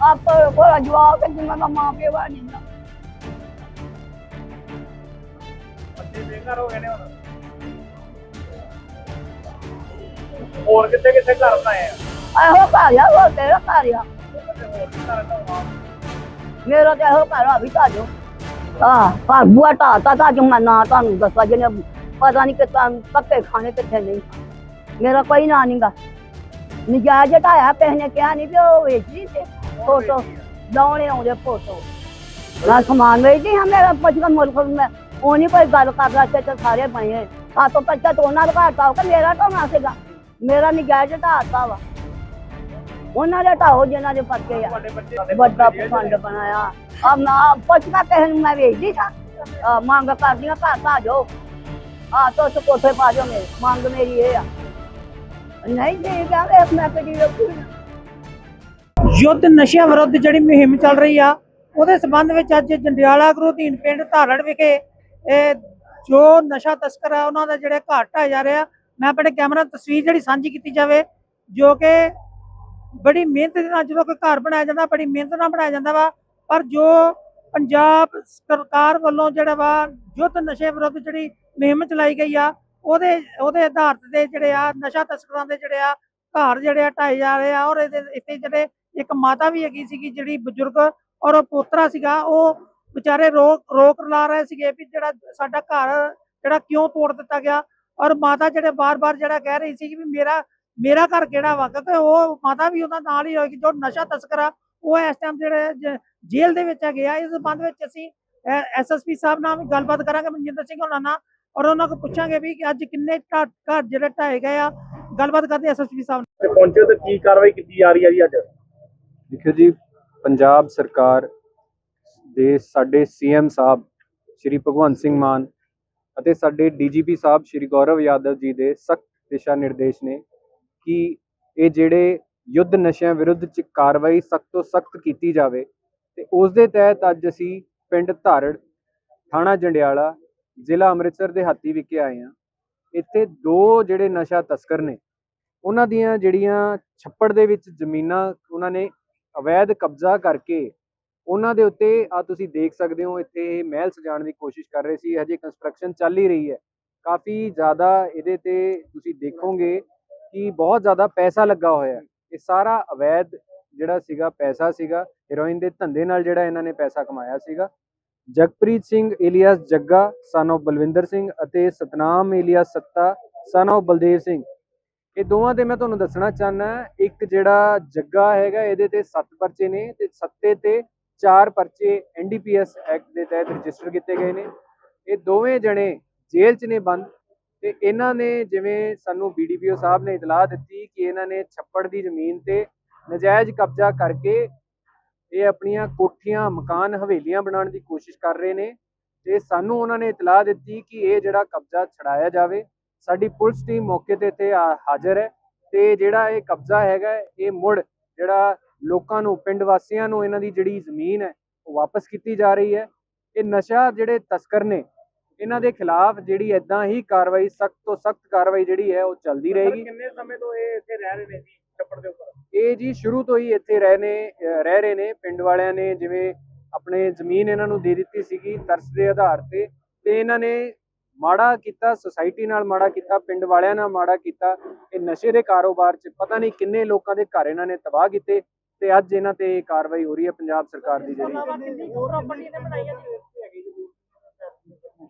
ਆਪ ਕੋਲ ਜਵਾਬ ਜਿੰਨਾ ਦਾ ਮਾਂ ਪਿਓ ਆ ਨਹੀਂ ਨਾ ਬੱਚੇ ਬੇਘਰ ਹੋ ਗਏ ਨੇ ਹੁਣ। ਹੋਰ ਕਿੱਥੇ ਕਿੱਥੇ ਘਰ ਬਣਾਏ ਆ? ਇਹੋ ਘਰ ਆ ਉਹ ਤੇਰਾ ਘਰ ਆ? ਤੇ ਹੋਰ ਵੀ ਘਰ ਢਾਉਣਾ ਮੇਰਾ ਤੇ ਇਹੋ ਘਰ ਆ ਵੀ ਤਾਜੋ ਹਾਂ ਪਰ ਬੁਆ ਤਾ ਤਾ ਤਾ ਜੋ ਮੈਂ ਨਾ ਤੁਹਾਨੂੰ ਦੱਸਾ ਜਿਹਨੇ ਪਤਾ ਨਹੀਂ ਕਿਤਾ ਕੱਪੇ ਖਾਣੇ ਕਿੱਥੇ ਨਹੀਂ ਮੇਰਾ ਕੋਈ ਨਾਂ ਨਹੀਂਗਾ ਨਜਾਇਜ਼ ਢਾਇਆ ਕਿਸੇ ਨੇ ਕਿਹਾ ਨਹੀਂ ਵੀ ਉਹ ਵੇਚਦੀ ਤੇ ਫੋਟੋ ਲਾਉਣੇ ਆਉਂਦੇ ਫੋਟੋ। ਨਾ ਸਮਾਨ ਵੇਚਦੀ ਹਾਂ ਮੇਰਾ ਪੁੱਛਦਾ ਮੁਲਕ ਮੈਂ। ਉਹ ਨਹੀਂ ਕੋਈ ਗੱਲ ਕਰਦਾ ਤੇ ਤੇ ਸਾਰੇ ਬਣੇ। ਸਾਤੋਂ ਪੱਚਾ ਤੋਂ ਉਹਨਾਂ ਦਾ ਘਰ ਤਾ ਕਿ ਮੇਰਾ ਢਾਉਣਾ ਸੀਗਾ। ਮੇਰਾ ਨਜਾਇਜ਼ ਢਾਤਾ ਵਾ। ਉਹਨਾਂ ਦੇ ਢਾਓ ਜਿਨ੍ਹਾਂ ਦੇ ਪੱਕੇ ਆ। ਤੁਹਾਡੇ ਬੱਚੇ ਵੱਡਾ ਪਖੰਡ ਬਣਾਇਆ। ਆ ਨਾ ਨੂੰ ਮੈਂ ਵੇਚਦੀ ਸਾਂ। ਆਹ ਮੰਗ ਕਰਦੀਆਂ ਘਰ ਪਾ ਜਾਓ ਆ ਤੋ ਤੋ ਕੋਠੇ ਪਾ ਜਾਓ ਮੇਰੇ। ਮੰਗ ਮੇਰੀ ਇਹ ਆ। ਨਹੀਂ ਜੀ ਕਹਿੰਦੇ ਮੈਂ ਕਦੀ ਰੱਖੀ ਯੁੱਧ ਨਸ਼ਿਆਂ ਵਿਰੁੱਧ ਜਿਹੜੀ ਮੁਹਿੰਮ ਚੱਲ ਰਹੀ ਆ, ਉਹਦੇ ਸਬੰਧ ਵਿੱਚ ਅੱਜ ਜੰਡਿਆਲਾ ਗਰੋਧੀਨ ਪਿੰਡ ਧਾਰੜ ਵਿਖੇ, ਇਹ ਜੋ ਨਸ਼ਾ ਤਸਕਰ ਆ, ਉਹਨਾਂ ਦਾ ਜਿਹੜੇ ਘਰ ਢਾਏ ਜਾ ਰਿਹਾ, ਮੈਂ ਆਪਣੇ ਕੈਮਰਾ ਤਸਵੀਰ ਜਿਹੜੀ ਸਾਂਝੀ ਕੀਤੀ ਜਾਵੇ, ਜੋ ਕਿ ਬੜੀ ਮਿਹਨਤ ਦੇ ਨਾਲ ਜਦੋਂ ਕੋਈ ਘਰ ਬਣਾਇਆ ਜਾਂਦਾ, ਬੜੀ ਮਿਹਨਤ ਨਾਲ ਬਣਾਇਆ ਜਾਂਦਾ ਵਾ, ਪਰ ਜੋ ਪੰਜਾਬ ਸਰਕਾਰ ਵੱਲੋਂ ਜਿਹੜਾ ਵਾ, ਯੁੱਧ ਨਸ਼ੇ ਵਿਰੁੱਧ ਜਿਹੜੀ ਮੁਹਿੰਮ ਚਲਾਈ ਗਈ ਆ, ਉਹਦੇ ਉਹਦੇ ਆਧਾਰ ਤੇ ਜਿਹੜੇ ਆ, ਨਸ਼ਾ ਤਸਕਰਾਂ ਦੇ ਜਿਹੜੇ ਆ ਘਰ ਜਿਹੜੇ ਆ ਢਾਏ ਜਾ ਰਹੇ ਆ, ਔਰ ਇਹਦੇ, ਇੱਥੇ ਜਿਹੜੇ ਇੱਕ ਮਾਤਾ ਵੀ ਹੈਗੀ ਸੀਗੀ ਜਿਹੜੀ ਬਜ਼ੁਰਗ ਔਰ ਪੋਤਰਾ ਸੀਗਾ, ਉਹ ਵਿਚਾਰੇ ਰੋਕ ਰੋਕ ਲਾ ਰਹੇ ਸੀਗੇ ਵੀ ਜਿਹੜਾ ਸਾਡਾ ਘਰ ਜਿਹੜਾ ਕਿਉਂ ਤੋੜ ਦਿੱਤਾ ਗਿਆ ਔਰ ਮਾਤਾ ਜਿਹੜੇ ਬਾਰ-ਬਾਰ ਜਿਹੜਾ ਕਹਿ ਰਹੀ ਸੀ ਵੀ ਮੇਰਾ ਮੇਰਾ ਘਰ ਕਿਹੜਾ ਵਾ? ਕਿਉਂਕਿ ਉਹ ਮਾਤਾ ਵੀ ਉਹਨਾਂ ਨਾਲ ਹੀ ਹੋਏਗੀ ਜੋ ਨਸ਼ਾ ਤਸਕਰ ਆ, ਉਹ ਇਸ ਟਾਈਮ ਜਿਹੜੇ ਜ- ਜੇਲ੍ਹ ਦੇ ਵਿੱਚ ਹੈਗੇ ਇਸ ਸੰਬੰਧ ਵਿੱਚ ਅਸੀਂ ਐਸਐਸਪੀ ਸਾਹਿਬ ਨਾਲ ਵੀ ਗੱਲਬਾਤ ਕਰਾਂਗੇ, ਮਨਜਿੰਦਰ ਸਿੰਘ ਹੋਣਾ ਨਾਲ, ਔਰ ਉਹਨਾਂ ਕੋਲ ਪੁੱਛਾਂਗੇ ਵੀ ਕਿ ਅੱਜ ਕਿੰਨੇ ਘਰ ਜਿਹੜੇ ਢਾਏ ਗਏ ਆ। ਗੱਲਬਾਤ ਕਰਦੇ ਐਸਐਸਪੀ ਸਾਹਿਬ ਨਾਲ। ਪਹੁੰਚੇ ਤੇ ਕੀ ਕਾਰਵਾਈ ਕੀਤੀ ਜਾ ਰਹੀ ਹੈ ਜੀ ਅੱਜ? ਦੇਖੋ ਜੀ, ਪੰਜਾਬ ਸਰਕਾਰ ਦੇ ਸਾਡੇ ਸੀਐਮ ਸਾਹਿਬ ਸ਼੍ਰੀ ਭਗਵੰਤ ਸਿੰਘ ਮਾਨ ਅਤੇ ਸਾਡੇ ਡੀਜੀਪੀ ਸਾਹਿਬ ਸ਼੍ਰੀ ਗੌਰਵ ਯਾਦਵ ਜੀ ਦੇ ਸਖਤ ਦਿਸ਼ਾ ਨਿਰਦੇਸ਼ ਨੇ ਕਿ ਇਹ ਜਿਹੜੇ ਯੁੱਧ ਨਸ਼ਿਆਂ ਵਿਰੁੱਧ ਚ ਕਾਰਵਾਈ ਸਖਤ ਤੋਂ ਸਖਤ ਕੀਤੀ ਜਾਵੇ ਤੇ ਉਸ ਦੇ ਤਹਿਤ ਅੱਜ ਅਸੀਂ ਪਿੰਡ ਧਾਰੜ ਥਾਣਾ ਜੰਡਿਆਲਾ, ਜ਼ਿਲ੍ਹਾ ਅੰਮ੍ਰਿਤਸਰ ਦੇ ਹਾਤੀ ਵਿਖੇ ਆਏ ਹਾਂ। ਇੱਥੇ ਦੋ ਜਿਹੜੇ ਨਸ਼ਾ ਤਸਕਰ ਨੇ, ਉਹਨਾਂ ਦੀਆਂ ਜਿਹੜੀਆਂ ਛੱਪੜ ਦੇ ਵਿੱਚ ਜ਼ਮੀਨਾਂ ਉਹਨਾਂ ਨੇ ਅਵੈਧ ਕਬਜ਼ਾ ਕਰਕੇ ਉਹਨਾਂ ਦੇ ਉੱਤੇ ਆ ਤੁਸੀਂ ਦੇਖ ਸਕਦੇ ਹੋ, ਇੱਥੇ ਇਹ ਮਹਿਲ ਸਜਾਉਣ ਦੀ ਕੋਸ਼ਿਸ਼ ਕਰ ਰਹੇ ਸੀ, ਹਜੇ ਕੰਸਟਰਕਸ਼ਨ ਚੱਲ ਹੀ ਰਹੀ ਹੈ। ਕਾਫੀ ਜ਼ਿਆਦਾ ਇਹਦੇ ਤੇ ਤੁਸੀਂ ਦੇਖੋਗੇ ਕਿ ਬਹੁਤ ਜ਼ਿਆਦਾ ਪੈਸਾ ਲੱਗਾ ਹੋਇਆ ਇਹ ਸਾਰਾ ਅਵੈਧ ਜਿਹੜਾ ਸੀਗਾ, ਪੈਸਾ ਸੀਗਾ ਹੀਰੋਇਨ ਦੇ ਧੰਦੇ ਨਾਲ ਜਿਹੜਾ ਇਹਨਾਂ ਨੇ ਪੈਸਾ ਕਮਾਇਆ ਸੀਗਾ। ਜਗਪ੍ਰੀਤ ਸਿੰਘ ਏਲੀਆਸ ਜੱਗਾ ਸਨ of ਬਲਵਿੰਦਰ ਸਿੰਘ ਅਤੇ ਸਤਨਾਮ ਏਲੀਆਸ ਸੱਤਾ, son of ਬਲਦੇਵ ਸਿੰਘ। ਇਹ ਦੋਵਾਂ 'ਤੇ ਮੈਂ ਤੁਹਾਨੂੰ ਦੱਸਣਾ ਚਾਹਨਾ ਇੱਕ ਜਿਹੜਾ ਜੱਗਾ ਹੈਗਾ ਇਹਦੇ ਤੇ 7 ਪਰਚੇ ਨੇ ਤੇ ਸੱਤੇ ਤੇ 4 ਪਰਚੇ ਐਨਡੀਪੀਐਸ ਐਕਟ ਦੇ ਤਹਿਤ ਰਜਿਸਟਰ ਕੀਤੇ ਗਏ ਨੇ। ਇਹ ਦੋਵੇਂ ਜਣੇ ਜੇਲ੍ਹ 'ਚ ਨੇ ਬੰਦ ਤੇ ਇਹਨਾਂ ਨੇ ਜਿਵੇਂ ਸਾਨੂੰ ਬੀਡੀਪੀਓ ਸਾਹਿਬ ਨੇ ਇਤਲਾਹ ਦਿੱਤੀ ਕਿ ਇਹਨਾਂ ਨੇ ਛੱਪੜ ਦੀ ਜ਼ਮੀਨ ਤੇ ਨਜਾਇਜ਼ ਕਬਜ਼ਾ ਕਰਕੇ ਇਹ ਆਪਣੀਆਂ ਕੋਠੀਆਂ, ਮਕਾਨ, ਹਵੇਲੀਆਂ ਬਣਾਉਣ ਦੀ ਕੋਸ਼ਿਸ਼ ਕਰ ਰਹੇ ਨੇ ਤੇ ਸਾਨੂੰ ਉਹਨਾਂ ਨੇ ਇਤਲਾਹ ਦਿੱਤੀ ਕਿ ਇਹ ਜਿਹੜਾ ਕਬਜ਼ਾ ਛਡਾਇਆ ਜਾਵੇ। ਸਾਡੀ ਪੁਲਿਸ ਟੀਮ ਮੌਕੇ ਤੇ ਆ- ਹਾਜ਼ਰ ਹੈ ਤੇ ਜਿਹੜਾ ਇਹ ਕਬਜ਼ਾ ਹੈਗਾ ਇਹ ਮੁੜ ਜਿਹੜਾ ਲੋਕਾਂ ਨੂੰ ਪਿੰਡ ਵਾਸੀਆਂ ਨੂੰ ਇਹਨਾਂ ਦੀ ਜਿਹੜੀ ਜ਼ਮੀਨ ਹੈ ਉਹ ਵਾਪਸ ਕੀਤੀ ਜਾ ਰਹੀ ਹੈ। ਇਹ ਨਸ਼ਾ ਜਿਹੜੇ ਤਸਕਰ ਨੇ ਇਹਨਾਂ ਦੇ ਖਿਲਾਫ ਜਿਹੜੀ ਐਦਾਂ ਹੀ ਕਾਰਵਾਈ ਸਖਤ ਤੋਂ ਸਖਤ ਕਾਰਵਾਈ ਜਿਹੜੀ ਹੈ ਉਹ ਚੱਲਦੀ ਰਹੇਗੀ। ਕਿੰਨੇ ਸਮੇਂ ਤੋਂ ਇਹ ਇੱਥੇ ਰਹਿ ਰਹੇ ਨੇ ਜੀ ਛੱਪੜ ਦੇ ਉੱਪਰ? ਇਹ ਜੀ ਸ਼ੁਰੂ ਤੋਂ ਹੀ ਇੱਥੇ ਰਹਿ ਨੇ ਰਹਿ ਰਹੇ ਨੇ। ਪਿੰਡ ਵਾਲਿਆਂ ਨੇ ਜਿਵੇਂ ਆਪਣੇ ਜ਼ਮੀਨ ਇਹਨਾਂ ਨੂੰ ਦੇ ਦਿੱਤੀ ਸੀਗੀ ਤਰਸ ਦੇ ਆਧਾਰ ਤੇ। ਤੇ ਇਹਨਾਂ ਨੇ ਮਾੜਾ ਕੀਤਾ ਸੁਸਾਇਟੀ ਨਾਲ ਮਾੜਾ ਕੀਤਾ ਪਿੰਡ ਵਾਲਿਆਂ ਨਾਲ ਮਾੜਾ ਕੀਤਾ ਇਹ ਨਸ਼ੇ ਦੇ ਕਾਰੋਬਾਰ 'ਚ ਪਤਾ ਨਹੀਂ ਕਿੰਨੇ ਲੋਕਾਂ ਦੇ ਘਰ ਇਹਨਾਂ ਨੇ ਤਬਾਹ ਕੀਤੇ ਤੇ ਅੱਜ ਇਹਨਾਂ ਤੇ ਕਾਰਵਾਈ ਹੋ ਰਹੀ ਹੈ ਪੰਜਾਬ ਸਰਕਾਰ ਦੀ ਜਿਹੜੀ।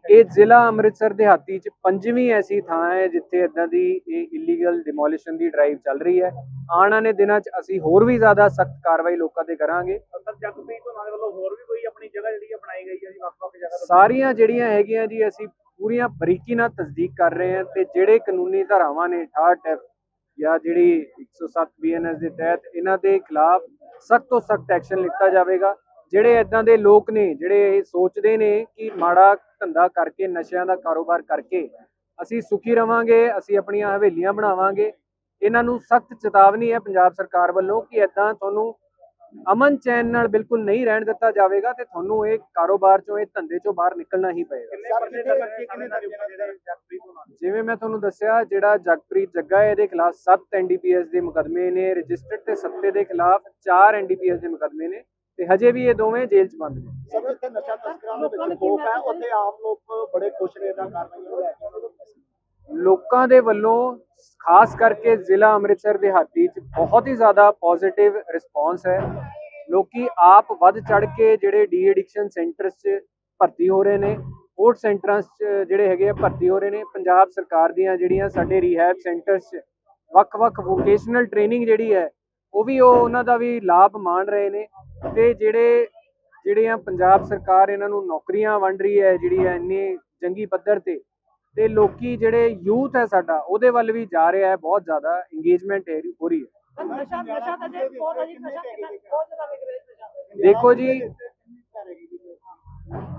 ਇਹ ਜ਼ਿਲ੍ਹਾ ਅੰਮ੍ਰਿਤਸਰ ਦਿਹਾਤੀ 'ਚ ਪੰਜਵੀਂ ਐਸੀ ਥਾਂ ਹੈ ਜਿੱਥੇ ਇਦਾਂ ਦੀ ਇਹ ਇਲੀਗਲ ਡਿਮੋਲੀਸ਼ਨ ਦੀ ਡਰਾਈਵ ਚੱਲ ਰਹੀ ਹੈ। ਆਉਣ ਵਾਲੇ ਦਿਨਾਂ 'ਚ ਅਸੀਂ ਹੋਰ ਵੀ ਜ਼ਿਆਦਾ ਸਖਤ ਕਾਰਵਾਈ ਲੋਕਾਂ ਤੇ ਕਰਾਂਗੇ। ਸਰ ਜਗਪ੍ਰੀਤ ਹੋਣਾ ਦੇ ਵੱਲੋਂ ਹੋਰ ਵੀ ਕੋਈ ਆਪਣੀ ਜਗ੍ਹਾ ਜਿਹੜੀ ਹੈ ਬਣਾਈ ਗਈ ਹੈ ਜੀ ਵੱਖ-ਵੱਖ ਜਗ੍ਹਾ ਤੇ? ਸਾਰੀਆਂ ਜਿਹੜੀਆਂ ਹੈਗੀਆਂ ਜੀ ਅਸੀਂ ਪੂਰੀਆਂ ਬਰੀਕੀ ਨਾਲ ਤਸਦੀਕ ਕਰ ਰਹੇ ਹਾਂ ਤੇ ਜਿਹੜੇ ਕਾਨੂੰਨੀ ਧਾਰਾਵਾਂ ਨੇ 68 ਐਫ ਜਾਂ ਜਿਹੜੀ 107 ਬੀਐਨਐਸ ਦੇ ਤਹਿਤ ਇਹਨਾਂ ਦੇ ਖਿਲਾਫ ਸਖਤ ਤੋਂ ਸਖਤ ਐਕਸ਼ਨ ਲਿੱਤਾ ਜਾਵੇਗਾ। ਜਿਹੜੇ ਇਦਾਂ ਦੇ ਲੋਕ ਨੇ, ਜਿਹੜੇ ਇਹ ਸੋਚਦੇ ਨੇ ਕਿ ਮਾੜਾ ਧੰਦਾ ਕਰਕੇ, ਨਸ਼ਿਆਂ ਦਾ ਕਾਰੋਬਾਰ ਕਰਕੇ ਅਸੀਂ ਸੁਖੀ ਰਵਾਂਗੇ, ਅਸੀਂ ਆਪਣੀਆਂ ਹਵੇਲੀਆਂ ਬਣਾਵਾਂਗੇ, ਇਹਨਾਂ ਨੂੰ ਸਖਤ ਚੇਤਾਵਨੀ ਹੈ ਪੰਜਾਬ ਸਰਕਾਰ ਵੱਲੋਂ ਕਿ ਇਦਾਂ ਤੁਹਾਨੂੰ ਅਮਨ ਚੈਨ ਨਾਲ ਬਿਲਕੁਲ ਨਹੀਂ ਰਹਿਣ ਦਿੱਤਾ ਜਾਵੇਗਾ ਤੇ ਤੁਹਾਨੂੰ ਇਹ ਕਾਰੋਬਾਰ ਚੋਂ ਇਹ ਧੰਦੇ ਚੋਂ ਬਾਹਰ ਨਿਕਲਣਾ ਹੀ ਪਏਗਾ। ਜਿਵੇਂ ਮੈਂ ਤੁਹਾਨੂੰ ਦੱਸਿਆ ਜਿਹੜਾ ਜਗਪ੍ਰੀਤ ਜੱਗਾ ਹੈ ਇਹਦੇ ਖਿਲਾਫ 7 ਐਨਡੀਪੀਐਸ ਦੇ ਮੁਕਦਮੇ ਨੇ ਰਜਿਸਟਰਡ ਤੇ ਸੱਤੇ ਦੇ ਖਿਲਾਫ 4 ਐਨਡੀਪੀਐਸ ਦੇ ਮੁਕਦਮੇ ਨੇ ਤੇ ਹਜੇ ਵੀ ਇਹ ਦੋਵੇਂ ਜੇਲ੍ਹ 'ਚ ਬੰਦ ਨੇ। ਸਰ ਇੱਥੇ ਨਸ਼ਾ ਤਸਕਰਾਂ ਦੇ ਵਿੱਚ ਖੋਫ ਹੈ ਉੱਥੇ ਆਮ ਲੋਕ ਬੜੇ ਖੁਸ਼ ਨੇ ਇਹਨਾਂ ਕਾਰਵਾਈਆਂ ਨੂੰ ਲੈ ਕੇ ਉਹਨਾਂ ਨੂੰ ਲੋਕਾਂ ਦੇ ਵੱਲੋਂ ਖਾਸ ਕਰਕੇ ਜ਼ਿਲ੍ਹਾ ਅੰਮ੍ਰਿਤਸਰ ਦਿਹਾਤੀ 'ਚ ਬਹੁਤ ਹੀ ਜ਼ਿਆਦਾ ਪੋਜ਼ਿਟਿਵ ਰਿਸਪੌਂਸ ਹੈ। ਲੋਕੀ ਆਪ ਵੱਧ ਚੜ ਕੇ ਜਿਹੜੇ ਡੀ ਐਡਿਕਸ਼ਨ ਸੈਂਟਰਸ 'ਚ ਭਰਤੀ ਹੋ ਰਹੇ ਨੇ ਸਪੋਰਟ ਸੈਂਟਰਾਂ 'ਚ ਜਿਹੜੇ ਹੈਗੇ ਆ ਭਰਤੀ ਹੋ ਰਹੇ ਨੇ, ਪੰਜਾਬ ਸਰਕਾਰ ਦੀਆਂ ਜਿਹੜੀਆਂ ਸਾਡੇ ਰੀਹੈਬ ਸੈਂਟਰਸ 'ਚ ਵੱਖ-ਵੱਖ ਵੋਕੇਸ਼ਨਲ ਟ੍ਰੇਨਿੰਗ ਜਿਹੜੀ ਹੈ, ਉਹ ਵੀ ਉਹ ਉਹਨਾਂ ਦਾ ਵੀ ਲਾਭ ਮਾਣ ਰਹੇ ਨੇ ਤੇ ਜਿਹੜੇ, ਜਿਹੜੀਆਂ ਪੰਜਾਬ ਸਰਕਾਰ ਇਹਨਾਂ ਨੂੰ ਨੌਕਰੀਆਂ ਵੰਡ ਰਹੀ ਹੈ, ਜਿਹੜੀ ਹੈ ਇੰਨੀ ਜੰਗੀ ਪੱਧਰ ਤੇ ਤੇ ਲੋਕੀ ਜਿਹੜੇ ਯੂਥ ਹੈ ਸਾਡਾ ਉਹਦੇ ਵੱਲ ਵੀ ਜਾ ਰਿਹਾ ਹੈ ਬਹੁਤ ਜ਼ਿਆਦਾ ਇੰਗੇਜਮੈਂਟ ਹੋ ਰਹੀ ਹੈ। ਨਸ਼ਾ ਨਸ਼ਾ ਤਾਂ ਜੇ ਬਹੁਤ ਹੈ ਜੀ ਨਸ਼ਾ ਕਿੰਨਾ ਬਹੁਤ ਜ਼ਿਆਦਾ ਵਿਕ ਰਿਹਾ ਨਸ਼ਾ। ਦੇਖੋ ਜੀ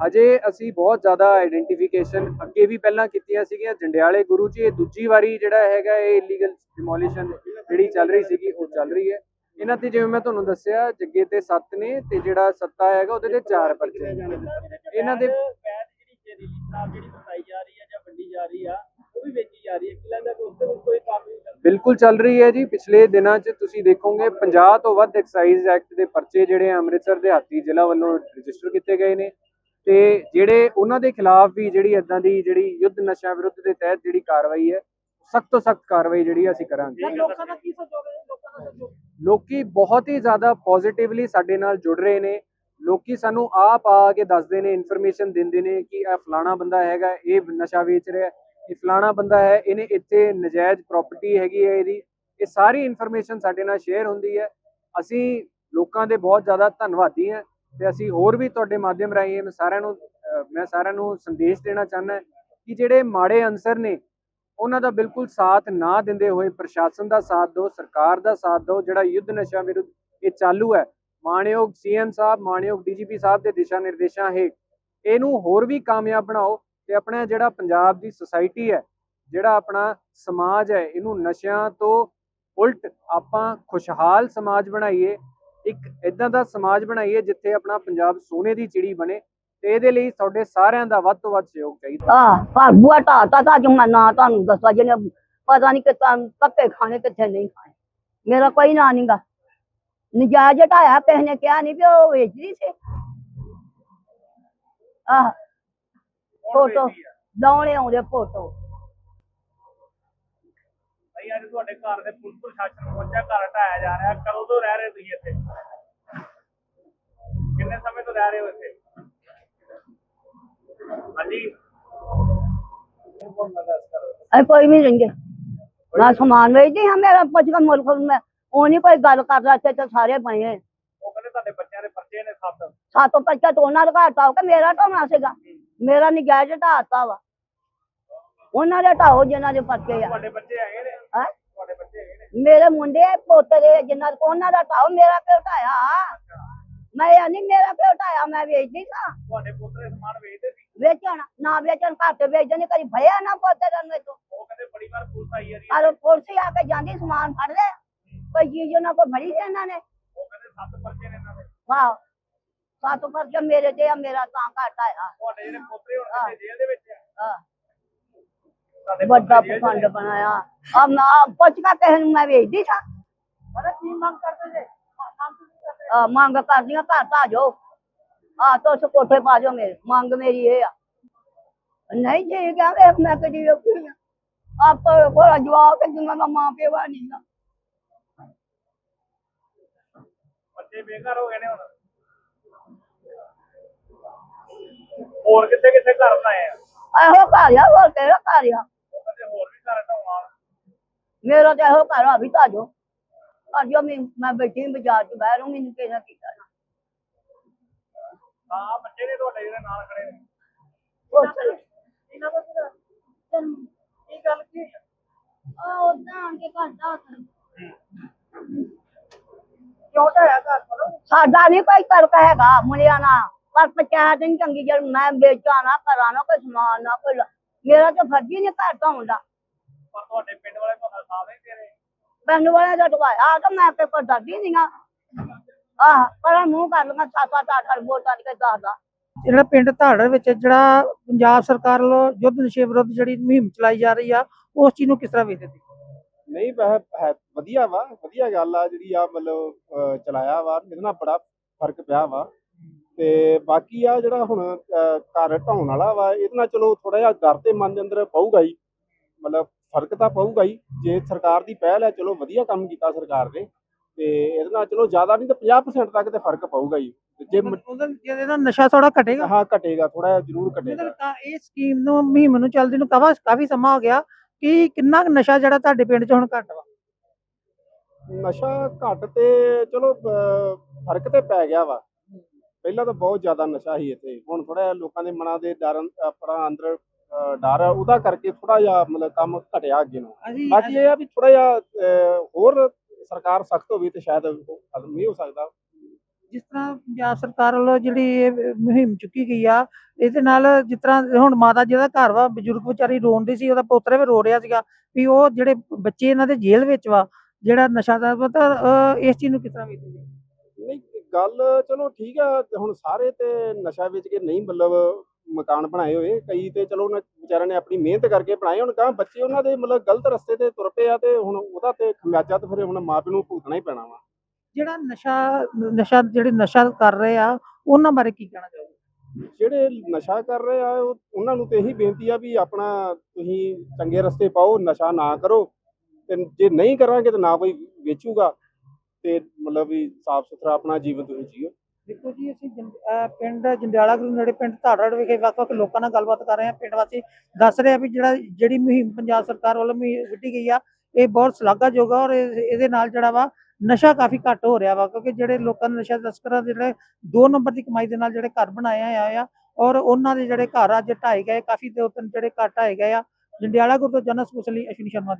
ਅਜੇ ਅਸੀਂ ਬਹੁਤ ਜ਼ਿਆਦਾ ਆਈਡੈਂਟੀਫਿਕੇਸ਼ਨ ਅੱਗੇ ਵੀ ਪਹਿਲਾਂ ਕੀਤੀਆਂ ਸੀਗੀਆਂ ਜੰਡਿਆਲੇ ਗੁਰੂ ਜੀ ਇਹ ਦੂਜੀ ਵਾਰੀ ਜਿਹੜਾ ਹੈਗਾ ਇਹ ਇਲੀਗਲ ਡਿਮੋਲੀਸ਼ਨ ਜਿਹੜੀ ਚੱਲ ਰਹੀ ਸੀਗੀ ਉਹ ਚੱਲ ਰਹੀ ਹੈ। ਇਹਨਾਂ ਤੇ ਜਿਵੇਂ ਮੈਂ ਤੁਹਾਨੂੰ ਦੱਸਿਆ ਜੱਗੇ ਤੇ 7 ਨੇ ਤੇ ਜਿਹੜਾ ਸੱਤਾ ਹੈਗਾ ਉਹਦੇ ਤੇ 4 ਪਰਚੇ ਇਹਨਾਂ ਦੇ ਜਿਹੜੀ ਜਾਂ ਵੰਡੀ ਜਾ ਰਹੀ ਆ ਉਹ ਵੀ ਵੇਚੀ ਜਾ ਰਹੀ ਹੈ। ਕਿ ਲੱਗਦਾ ਕਿ ਉਸ ਤੇ ਵੀ ਕੋਈ ਕਾਰਵਾਈ ਨਹੀਂ ਕਰਦੀ ਬਿਲਕੁਲ ਚੱਲ ਰਹੀ ਹੈ ਜੀ। ਪਿਛਲੇ ਦਿਨਾਂ 'ਚ ਤੁਸੀਂ ਦੇਖੋਗੇ 50 ਤੋਂ ਵੱਧ ਐਕਸਾਈਜ਼ ਐਕਟ ਦੇ ਪਰਚੇ ਜਿਹੜੇ ਅੰਮ੍ਰਿਤਸਰ ਦਿਹਾਤੀ ਜ਼ਿਲ੍ਹਾ ਵੱਲੋਂ ਰਜਿਸਟਰ ਕੀਤੇ ਗਏ ਨੇ। ਤੇ ਜਿਹੜੇ ਉਹਨਾਂ ਦੇ ਖਿਲਾਫ ਵੀ ਜਿਹੜੀ ਇਦਾਂ ਦੀ ਜਿਹੜੀ ਯੁੱਧ ਨਸ਼ਾ ਵਿਰੁੱਧ ਦੇ ਤਹਿਤ ਜਿਹੜੀ ਕਾਰਵਾਈ ਹੈ ਸਖਤ ਤੋਂ ਸਖਤ ਕਾਰਵਾਈ ਜਿਹੜੀ ਅਸੀਂ ਕਰਾਂਗੇ। ਲੋਕਾਂ ਦਾ ਕੀ ਸੋਚੋਗੇ ਲੋਕਾਂ ਦਾ ਸੋਚੋ ਲੋਕੀ ਬਹੁਤ ਹੀ ਜ਼ਿਆਦਾ ਪੋਜ਼ਿਟਿਵਲੀ ਸਾਡੇ ਨਾਲ ਜੁੜ ਰਹੇ ਨੇ। ਲੋਕੀ ਸਾਨੂੰ ਆਪ ਆ ਕੇ ਦੱਸਦੇ ਨੇ ਇਨਫੋਰਮੇਸ਼ਨ ਦਿੰਦੇ ਨੇ ਕਿ ਇਹ ਫਲਾਣਾ ਬੰਦਾ ਹੈਗਾ, ਇਹ ਨਸ਼ਾ ਵੇਚ ਰਿਹਾ ਇਹ ਫਲਾਣਾ ਬੰਦਾ ਹੈ, ਇਹਨੇ ਇੱਥੇ ਨਜਾਇਜ਼ ਪ੍ਰਾਪਰਟੀ ਹੈਗੀ ਹੈ ਇਹਦੀ। ਇਹ ਸਾਰੀ ਇਨਫੋਰਮੇਸ਼ਨ ਸਾਡੇ ਨਾਲ ਸ਼ੇਅਰ ਹੁੰਦੀ ਹੈ। ਅਸੀਂ ਲੋਕਾਂ ਦੇ ਬਹੁਤ ਜ਼ਿਆਦਾ ਧੰਨਵਾਦੀ ਹਾਂ ਤੇ ਅਸੀਂ ਹੋਰ ਵੀ ਤੁਹਾਡੇ ਮਾਧਿਅਮ ਰਾਹੀਂ ਮੈਂ ਸਾਰਿਆਂ ਨੂੰ ਮੈਂ ਸਾਰਿਆਂ ਨੂੰ ਸੰਦੇਸ਼ ਦੇਣਾ ਚਾਹੁੰਦਾ ਕਿ ਜਿਹੜੇ ਮਾੜੇ ਅਨਸਰ ਨੇ, ਉਹਨਾਂ ਦਾ ਬਿਲਕੁਲ ਸਾਥ ਨਾ ਦਿੰਦੇ ਹੋਏ ਪ੍ਰਸ਼ਾਸਨ ਦਾ ਸਾਥ ਦਿਓ, ਸਰਕਾਰ ਦਾ ਸਾਥ ਦਿਓ, ਜਿਹੜਾ ਯੁੱਧ ਨਸ਼ਾ ਵਿਰੁੱਧ ਇਹ ਚਾਲੂ ਹੈ ਮਾਣਯੋਗ ਸੀਐਮ ਸਾਹਿਬ, ਮਾਣਯੋਗ ਡੀਜੀਪੀ ਸਾਹਿਬ ਦੇ ਦਿਸ਼ਾ ਨਿਰਦੇਸ਼ਾਂ ਹੇਠ ਇਹਨੂੰ ਹੋਰ ਵੀ ਕਾਮਯਾਬ ਬਣਾਓ ਤੇ ਆਪਣਾ ਜਿਹੜਾ ਪੰਜਾਬ ਦੀ ਸੁਸਾਇਟੀ ਹੈ, ਜਿਹੜਾ ਆਪਣਾ ਸਮਾਜ ਹੈ, ਇਹਨੂੰ ਨਸ਼ਿਆਂ ਤੋਂ ਉਲਟ ਆਪਾਂ ਖੁਸ਼ਹਾਲ ਸਮਾਜ ਬਣਾਈਏ, ਇੱਕ ਇਦਾਂ ਦਾ ਸਮਾਜ ਬਣਾਈਏ ਜਿੱਥੇ ਆਪਣਾ ਪੰਜਾਬ ਸੋਨੇ ਦੀ ਚਿੜੀ ਬਣੇ ਤੇ ਇਹਦੇ ਲਈ ਤੁਹਾਡੇ ਸਾਰਿਆਂ ਦਾ ਵੱਧ ਤੋਂ ਵੱਧ ਸਹਿਯੋਗ ਚਾਹੀਦਾ। ਆ ਪਰ ਬੂਆ ਢਾਤਾ ਤਾਂ ਜੋ ਮੈਂ ਨਾ ਤੁਹਾਨੂੰ ਦੱਸਦਾ ਜਿਹਨੇ ਪਤਾ ਨਹੀਂ ਕਿ ਪੱਕੇ ਖਾਣੇ ਕਿੱਥੇ ਨਹੀਂ ਖਾਣੇ। ਮੇਰਾ ਕੋਈ ਨਾਂ ਨਹੀਂਗਾ ਨਜਾਇਜ਼ ਢਾਇਆ ਕਿਸੇ ਨੇ ਕਿਹਾ ਨਹੀਂ ਵੀ ਉਹ ਵੇਚਦੀ ਸੀ। ਆਹ ਫੋਟੋ ਲਾਉਣੇ ਆਉਂਦੇ ਫੋਟੋ। ਭਾਈ ਅੱਜ ਤੁਹਾਡੇ ਘਰ ਦੇ ਪੁਲਿਸ ਪ੍ਰਸ਼ਾਸਨ ਪਹੁੰਚਿਆ ਘਰ ਢਾਇਆ ਜਾ ਰਿਹਾ। ਕਦੋਂ ਤੋਂ ਰਹਿ ਰਹੇ ਤੁਸੀਂ ਇੱਥੇ? ਕਿੰਨੇ ਸਮੇਂ ਤੋਂ ਰਹਿ ਰਹੇ ਹੋ ਇੱਥੇ? ਹਾਂਜੀ? ਅਸੀਂ ਕੋਈ ਵੀ ਰਹਿੰਦੇ ਸਮਾਨ ਵੇਚਦੀ ਹਾਂ ਮੇਰਾ ਪੁੱਛ ਕੇ ਮੁਲਕ ਮੈਂ ਉਹ ਨਹੀਂ ਕੋਈ ਗੱਲ ਕਰਦਾ ਇੱਥੇ ਤਾਂ ਸਾਰੇ ਬਣੇ। ਉਹ ਕਹਿੰਦੇ ਤੁਹਾਡੇ ਬੱਚਿਆਂ ਦੇ ਪਰਚੇ ਨੇ ਸੱਤ। ਸਾਤੋਂ ਪੱਚਾ ਤੋਂ ਉਹਨਾਂ ਹੋ ਕੇ ਮੇਰਾ ਢਾਉਣਾ ਸੀਗਾ। ਮੇਰਾ ਨਜਾਇਜ਼ ਢਾਤਾ ਵਾ। ਉਹਨਾਂ ਦੇ ਢਾਓ ਜਿਨ੍ਹਾਂ ਦੇ ਪੱਕੇ ਆ। ਤੁਹਾਡੇ ਬੱਚੇ ਹੈਗੇ ਨੇ? ਹੈਂ? ਤੁਹਾਡੇ ਬੱਚੇ ਹੈਗੇ ਨੇ? ਮੇਰੇ ਮੁੰਡੇ ਪੋਤਰੇ ਜਿਨ੍ਹਾਂ ਦੇ ਉਹਨਾਂ ਦਾ ਢਾਓ ਮੇਰਾ ਕਿਉਂ ਢਾਇਆ? ਮੈਂ ਇਹ ਨਹੀਂ ਮੇਰਾ ਕਿਉਂ ਢਾਇਆ? ਮੈਂ ਵੇਚਦੀ ਸਾਂ। ਤੁਹਾਡੇ ਪੁੱਤਰੇ ਸਮਾਨ ਵੇਚਦੇ ਸੀ? ਵੇਚਣ ਨਾ ਵੇਚਣ ਘੱਟ ਵੇਚਦੇ ਨੇ ਕਦੀ ਭਰਿਆ ਨਾ ਪੋਤਰੇ ਨੂੰ ਤੋਂ। ਉਹ ਕਹਿੰਦੇ ਬੜੀ ਵਾਰ ਪੁਲਿਸ ਆਈ ਹੈ ਆਰੋ ਪੁਲਿਸ ਆ ਕੇ ਜਾਂਦੀ ਸਮਾਨ ਫੜ ਲੈ ਕੋਈ ਚੀਜ਼ ਉਹਨਾਂ ਕੋਲ ਫੜੀ ਸੀ ਇਹਨਾਂ ਨੇ। ਉਹ ਕਹਿੰਦੇ ਸੱਤ ਪਰਚੇ ਨੇ ਇਹਨਾਂ ਦੇ। ਵਾਹ ਸੱਤ ਪਰਚੇ ਮੇਰੇ ਤੇ ਆ ਮੇਰਾ ਤਾਂ ਘੱਟ ਆਇਆ ਤੁਹਾਡੇ ਜਿਹੜੇ ਪੁੱਤਰੇ ਹੁਣ ਕਿੱਥੇ ਜੇਲ੍ਹ ਦੇ ਵਿੱਚ ਆ? ਤੁਹਾਡੇ ਵੱਡਾ ਪਖੰਡ ਬਣਾਇਆ। ਆ ਮੈਂ ਪੁੱਛ ਕੇ ਕਿਸੇ ਨੂੰ ਮੈਂ ਵੇਚਦੀ ਸਾਂ। ਪਤਾ ਕੀ ਮੰਗ ਕਰਦੇ ਜੇ? ਆ, ਮੰਗ ਕਰਦੀਆਂ ਘਰ ਤਾਂ ਆ ਜਾਓ। ਆ ਤੁਸ ਕੋਠੇ ਪਾ ਜਾਓ ਮੇਰੇ। ਮੰਗ ਮੇਰੀ ਇਹ ਆ। ਨਹੀਂ ਜੀ ਕਹਿੰਦੇ ਮੈਂ ਕਦੀ ਵੇਖੀ ਆ? ਆਪ ਕੋਲ ਜਵਾਬ ਕਿ ਦਾ ਮਾਂ ਪਿਓ ਆ ਨਹੀਂ ਗਾ ਬੱਚੇ ਬੇਘਰ ਹੋ ਗਏ ਨੇ ਹੁਣ। ਹੋਰ ਕਿੱਥੇ ਕਿੱਥੇ ਘਰ ਬਣਾਏ ਆ? ਇਹੋ ਘਰ ਆ ਹੋਰ ਕਿਹੜਾ ਘਰ ਆ? ਉਹ ਕਹਿੰਦੇ ਹੋਰ ਵੀ ਘਰ ਢਾਉਣਾ। ਮੇਰਾ ਤਾਂ ਇਹੋ ਘਰ ਆ ਵੀ ਤਾਂ ਜੋ ਆ ਜੋ ਮੈਂ ਮੈਂ ਬੈਠੀ ਹਾਂ ਬਾਜ਼ਾਰ ਚ ਬਹਿ ਰਹੂੰ ਮੈਨੂੰ ਕਿਹਨਾਂ ਕੀ ਕਰਨਾ। ਹਾਂ ਬੱਚੇ ਨੇ ਤੁਹਾਡੇ ਜਿਹੜੇ ਨਾਲ ਖੜੇ ਨੇ ਪੁੱਛ ਲੈ। ਇਹਨਾਂ ਦਾ ਫਿਰ ਕੀ ਗੱਲ ਕੀ ਹੋਈ? ਉਹ ਉਦਾਂ ਆਣ ਕੇ ਘਰ ਦਾ ਕਿਉਂ ਢਾਇਆ ਘਰ ਪਤਾ ਸਾਡਾ ਨਹੀਂ ਕੋਈ ਤਰਕ ਹੈਗਾ ਮੁੰਡਿਆਂ ਨਾਲ। ਪਰ ਪੰਚਾਇਤ ਨਹੀਂ ਚੰਗੀ ਜਦ ਮੈਂ ਵੇਚਾਂ ਨਾ ਕਰਾਂ ਨਾ ਕੋਈ ਸਮਾਨ ਨਾ ਕੋਈ ਮੇਰਾ ਤਾਂ ਫਰਜ਼ ਹੀ ਨਹੀਂ ਘਰ ਧਾਉਣ ਦਾ ਪਰ ਤੁਹਾਡੇ ਪਿੰਡ ਵਾਲੇ ਤੁਹਾਡਾ ਸਾਥ ਨਹੀਂ ਦੇ ਰਹੇ। ਪਿੰਡ ਵਾਲਿਆਂ ਦਾ ਦਵਾਇਆ ਤਾਂ ਮੈਂ ਤੇ ਕੋਈ ਡਰਦੀ ਨਹੀਂ ਆ। ਆਹ ਪਰ ਮੂੰਹ ਕਰ ਲਗਾ ਸੱਤ ਅੱਠ ਵੋਟਾਂ ਕੇ ਦੱਸਦਾ। ਜਿਹੜਾ ਪਿੰਡ ਧਾੜੜ ਵਿੱਚ ਜਿਹੜਾ ਪੰਜਾਬ ਸਰਕਾਰ ਵੱਲੋਂ ਯੁੱਧ ਨਸ਼ੇ ਵਿਰੁੱਧ ਜਿਹੜੀ ਮੁਹਿੰਮ ਚਲਾਈ ਜਾ ਰਹੀ ਆ ਉਸ ਚੀਜ਼ ਨੂੰ ਕਿਸ ਤਰ੍ਹਾਂ ਵੇਖਦੇ ਤੁਸੀਂ? ਨਹੀਂ ਹੈ ਵਧੀਆ ਵਾ ਵਧੀਆ ਗੱਲ ਆ ਜਿਹੜੀ ਆ ਮਤਲਬ ਚਲਾਇਆ ਵਾ ਇਹਦੇ ਨਾਲ ਬੜਾ ਫ਼ਰਕ ਪਿਆ ਵਾ। ਤੇ ਬਾਕੀ ਆ ਜਿਹੜਾ ਹੁਣ ਘਰ ਢਾਉਣ ਵਾਲਾ ਵਾ ਇਹਦੇ ਨਾਲ ਚਲੋ ਥੋੜਾ ਜਿਹਾ ਡਰ ਤੇ ਮਨ ਦੇ ਅੰਦਰ ਪਊਗਾ ਹੀ। ਮਤਲਬ ਫ਼ਰਕ ਤਾਂ ਪਊਗਾ ਹੀ। ਜੇ ਸਰਕਾਰ ਦੀ ਪਹਿਲ ਹੈ ਚਲੋ ਵਧੀਆ ਕੰਮ ਕੀਤਾ ਸਰਕਾਰ ਨੇ। ਤੇ ਇਹਦੇ ਨਾਲ ਚਲੋ ਜ਼ਿਆਦਾ ਨਹੀਂ ਤਾਂ 50% ਤੱਕ ਤੇ ਫ਼ਰਕ ਪਊਗਾ ਹੀ। ਜੇ ਜਿਹਦੇ ਨਾਲ ਨਸ਼ਾ ਥੋੜਾ ਘਟੇਗਾ। ਹਾਂ ਘਟੇਗਾ ਥੋੜਾ ਜਿਹਾ ਜ਼ਰੂਰ ਘਟੇਗਾ। ਇਹ ਸਕੀਮ ਨੂੰ ਮੁਹਿੰਮ ਨੂੰ ਚੱਲਦੀ ਨੂੰ ਕਾਫੀ ਸਮਾਂ ਹੋ ਗਿਆ। ਕਿ ਕਿੰਨਾ ਕੁ ਨਸ਼ਾ ਜਿਹੜਾ ਤੁਹਾਡੇ ਪਿੰਡ 'ਚ ਹੁਣ ਘੱਟ ਵਾ? ਨਸ਼ਾ ਘੱਟ ਤੇ ਚਲੋ ਅਹ, ਫ਼ਰਕ ਤੇ ਪੈ ਗਿਆ ਵਾ। ਪਹਿਲਾਂ ਤਾਂ ਬਹੁਤ ਜ਼ਿਆਦਾ ਨਸ਼ਾ ਸੀ ਇੱਥੇ। ਹੁਣ ਥੋੜਾ ਲੋਕਾਂ ਦੇ ਮਨਾਂ ਦੇ ਡਰ ਆਪਣਾ ਅੰਦਰ ਅਹ, ਡਰ ਆ, ਉਹਦਾ ਕਰਕੇ ਥੋੜਾ ਜਿਹਾ ਮਤਲਬ ਕੰਮ ਘਟਿਆ ਅੱਗੇ ਨੂੰ ਅਸੀਂ ਬਾਕੀ ਇਹ ਆ ਵੀ ਥੋੜਾ ਜਿਹਾ ਅਹ, ਹੋਰ ਸਰਕਾਰ ਸਖਤ ਹੋਵੇ ਤੇ ਸ਼ਾਇਦ ਉਹ ਖਤਮ ਨਹੀਂ ਹੋ ਸਕਦਾ। ਜਿਸ ਤਰ੍ਹਾਂ ਪੰਜਾਬ ਸਰਕਾਰ ਵੱਲੋਂ ਜਿਹੜੀ ਇਹ ਮੁਹਿੰਮ ਚੁੱਕੀ ਗਈ ਆ, ਇਹਦੇ ਨਾਲ ਜਿਸ ਤਰ੍ਹਾਂ ਹੁਣ ਮਾਤਾ ਜਿਹਦਾ ਘਰ ਵਾ, ਬਜ਼ੁਰਗ ਵਿਚਾਰੀ ਰੋਂਦੀ ਸੀ, ਉਹਦਾ ਪੋਤਰਾ ਵੀ ਰੋ ਰਿਹਾ ਸੀਗਾ ਵੀ ਉਹ ਜਿਹੜੇ ਬੱਚੇ ਇਹਨਾਂ ਦੇ ਜੇਲ੍ਹ ਵਿੱਚ ਵਾ, ਜਿਹੜਾ ਨਸ਼ਾ ਦਾ ਪਤਾ ਇਸ ਚੀਜ਼ ਨੂੰ ਕਿਸ ਤਰ੍ਹਾਂ ਵੇਖਦੇ ਨਹੀਂ, ਗੱਲ ਚਲੋ ਠੀਕ ਆ ਹੁਣ ਸਾਰੇ ਤੇ ਨਸ਼ਾ ਵੇਚ ਕੇ ਨਹੀਂ ਮਤਲਬ ਮਕਾਨ ਬਣਾਏ ਹੋਏ, ਕਈ ਤੇ ਚਲੋ ਉਹਨਾਂ ਵਿਚਾਰਿਆਂ ਨੇ ਆਪਣੀ ਮਿਹਨਤ ਕਰਕੇ ਬਣਾਏ, ਹੁਣ ਕਹਾਂ ਬੱਚੇ ਉਹਨਾਂ ਦੇ ਮਤਲਬ ਗਲਤ ਰਸਤੇ ਤੇ ਤੁਰ ਪਏ ਆ ਤੇ ਹੁਣ ਉਹਦਾ ਤੇ ਖਮਿਆਜਾ ਤੇ ਫਿਰ ਹੁਣ ਮਾਪਿਆਂ ਨੂੰ ਭੁਗਤਣਾ ਹੀ ਪੈਣਾ ਵਾ। ਜਿਹੜਾ ਨਸ਼ਾ ਨਸ਼ਾ ਜਿਹੜੇ ਨਸ਼ਾ ਕਰ ਰਹੇ ਆ ਉਹਨਾਂ ਬਾਰੇ ਕੀ ਕਹਿਣਾ ਚਾਹੋਗੇ? ਜਿਹੜੇ ਨਸ਼ਾ ਕਰ ਰਹੇ ਆ ਉਹ- ਉਹਨਾਂ ਨੂੰ ਤੇ ਇਹੀ ਬੇਨਤੀ ਆ ਵੀ ਆਪਣਾ ਤੁਸੀਂ ਚੰਗੇ ਰਸਤੇ ਪਾਓ ਨਸ਼ਾ ਨਾ ਕਰੋ। ਤੇ ਜੇ ਨਹੀਂ ਕਰਾਂਗੇ ਤਾਂ ਨਾ ਕੋਈ ਵੇਚੂਗਾ। ਤੇ ਮਤਲਬ ਵੀ ਸਾਫ਼ ਸੁਥਰਾ ਆਪਣਾ ਜੀਵਨ ਤੁਸੀਂ ਜੀਓ। ਦੇਖੋ ਜੀ ਅਸੀਂ ਅਹ ਪਿੰਡ ਜੰਡਿਆਲਾ ਗੁਰੂ ਨੇੜੇ ਪਿੰਡ ਧਾੜੜ ਵਿਖੇ ਵੱਖ-ਵੱਖ ਲੋਕਾਂ ਨਾਲ ਗੱਲਬਾਤ ਕਰ ਰਹੇ ਹਾਂ ਪਿੰਡ ਵਾਸੀ ਦੱਸ ਰਹੇ ਆ ਵੀ ਜਿਹੜਾ ਜਿਹੜੀ ਮੁਹਿੰਮ ਪੰਜਾਬ ਸਰਕਾਰ ਵੱਲੋਂ ਮੁਹਿੰਮ ਵਿੱਢੀ ਗਈ ਆ ਇਹ ਬਹੁਤ ਸ਼ਲਾਘਾਯੋਗ ਆ ਔਰ ਇਹ- ਇਹਦੇ ਨਾਲ ਜਿਹੜਾ ਵਾ ਨਸ਼ਾ ਕਾਫੀ ਘੱਟ ਹੋ ਰਿਹਾ ਵਾ, ਕਿਉਂਕਿ ਜਿਹੜੇ ਲੋਕਾਂ ਨੇ ਨਸ਼ਾ ਤਸਕਰਾਂ ਦੇ ਜਿਹੜੇ ਦੋ ਨੰਬਰ ਦੀ ਕਮਾਈ ਦੇ ਨਾਲ ਜਿਹੜੇ ਘਰ ਬਣਾਏ ਆ ਆ, ਔਰ ਉਹਨਾਂ ਦੇ ਜਿਹੜੇ ਘਰ ਅੱਜ ਢਾਏ ਗਏ, ਕਾਫੀ ਦੋ ਤਿੰਨ ਜਿਹੜੇ ਘਰ ਢਾਏ ਗਏ ਆ। ਜੰਡਿਆਲਾ ਗੁਰੂ ਤੋਂ ਜਨਸ ਲਈ ਅਸ਼ਵਨੀ ਸ਼ਰਮਾ ਦੀ